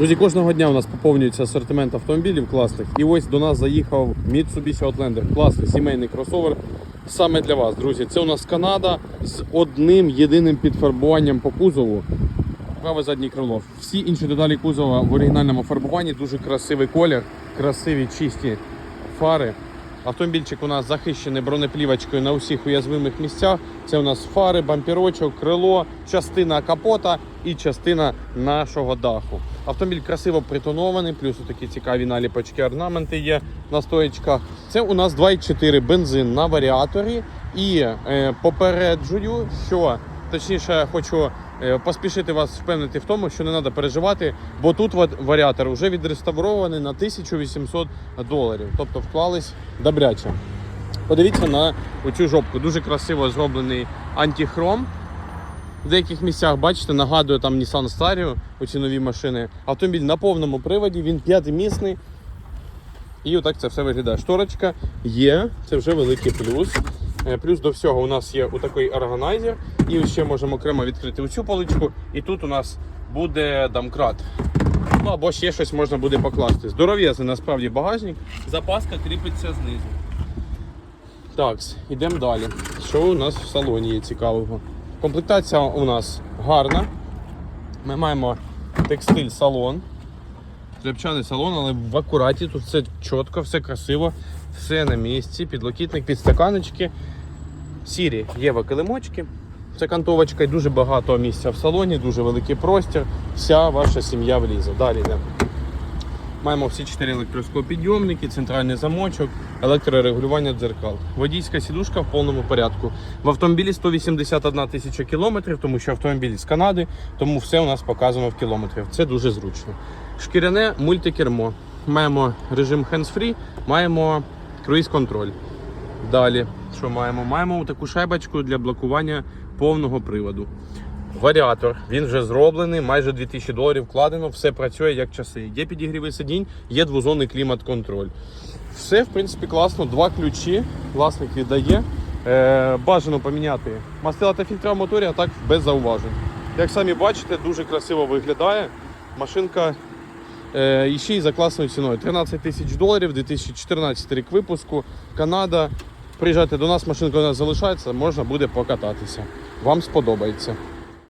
Друзі, кожного дня у нас поповнюється асортимент автомобілів класних. І ось до нас заїхав Mitsubishi Outlander. Класний сімейний кросовер. Саме для вас, друзі. Це у нас Канада з одним єдиним підфарбуванням по кузову. Праве заднє крило. Всі інші деталі кузова в оригінальному фарбуванні. Дуже красивий колір, красиві чисті фари. Автомобільчик у нас захищений бронеплівочкою на усіх уязвимих місцях. Це у нас фари, бамперочок, крило, частина капота і частина нашого даху. Автомобіль красиво притонований, плюс такі цікаві наліпочки, орнаменти є на стоєчках. Це у нас 2,4 бензин на варіаторі. І е, попереджую, що точніше хочу е, поспішити вас впевнити в тому, що не треба переживати, бо тут варіатор вже відреставрований на 1800 доларів. Тобто вклались добряче. Подивіться на оцю жопку. Дуже красиво зроблений антихром. В деяких місцях, бачите, нагадує там Nissan Stario, оці нові машини. Автомобіль на повному приводі, він п'ятимісний. І отак це все виглядає. Шторочка є, це вже великий плюс. Е, Плюс до всього у нас є отакий органайзер. І ще можемо окремо відкрити оцю поличку. І тут у нас буде домкрат. Ну або ще щось можна буде покласти. Здоров'язний насправді багажник. Запаска кріпиться знизу. Так, йдемо далі. Що у нас в салоні є цікавого? Комплектація у нас гарна. Ми маємо текстиль салон. Тряпчаний салон, але в акураті, тут все чітко, все красиво, все на місці. Підлокітник, підстаканочки. Сірі є килимочки. Це кантовочка і дуже багато місця в салоні, дуже великий простір. Вся ваша сім'я влізе. Далі йдемо. Маємо всі чотири електросклопідйомники, центральний замочок, електрорегулювання дзеркал. Водійська сідушка в повному порядку. В автомобілі 181 тисяча кілометрів, тому що автомобіль з Канади, тому все у нас показано в кілометрах. Це дуже зручно. Шкіряне мультикермо. Маємо режим hands-free, маємо круїз-контроль. Далі, що маємо? Маємо таку шайбочку для блокування повного приводу. Варіатор, він вже зроблений, майже 2000 доларів вкладено, все працює як часи. Є підігріви сидінь, є двозонний клімат-контроль. Все, в принципі, класно. Два ключі власник віддає. Е, бажано поміняти мастила та фільтра в моторі, а так без зауважень. Як самі бачите, дуже красиво виглядає. Машинка е, ще й за класною ціною. 13 тисяч доларів, 2014 рік випуску, Канада. Приїжджайте до нас, машинка у нас залишається, можна буде покататися. Вам сподобається.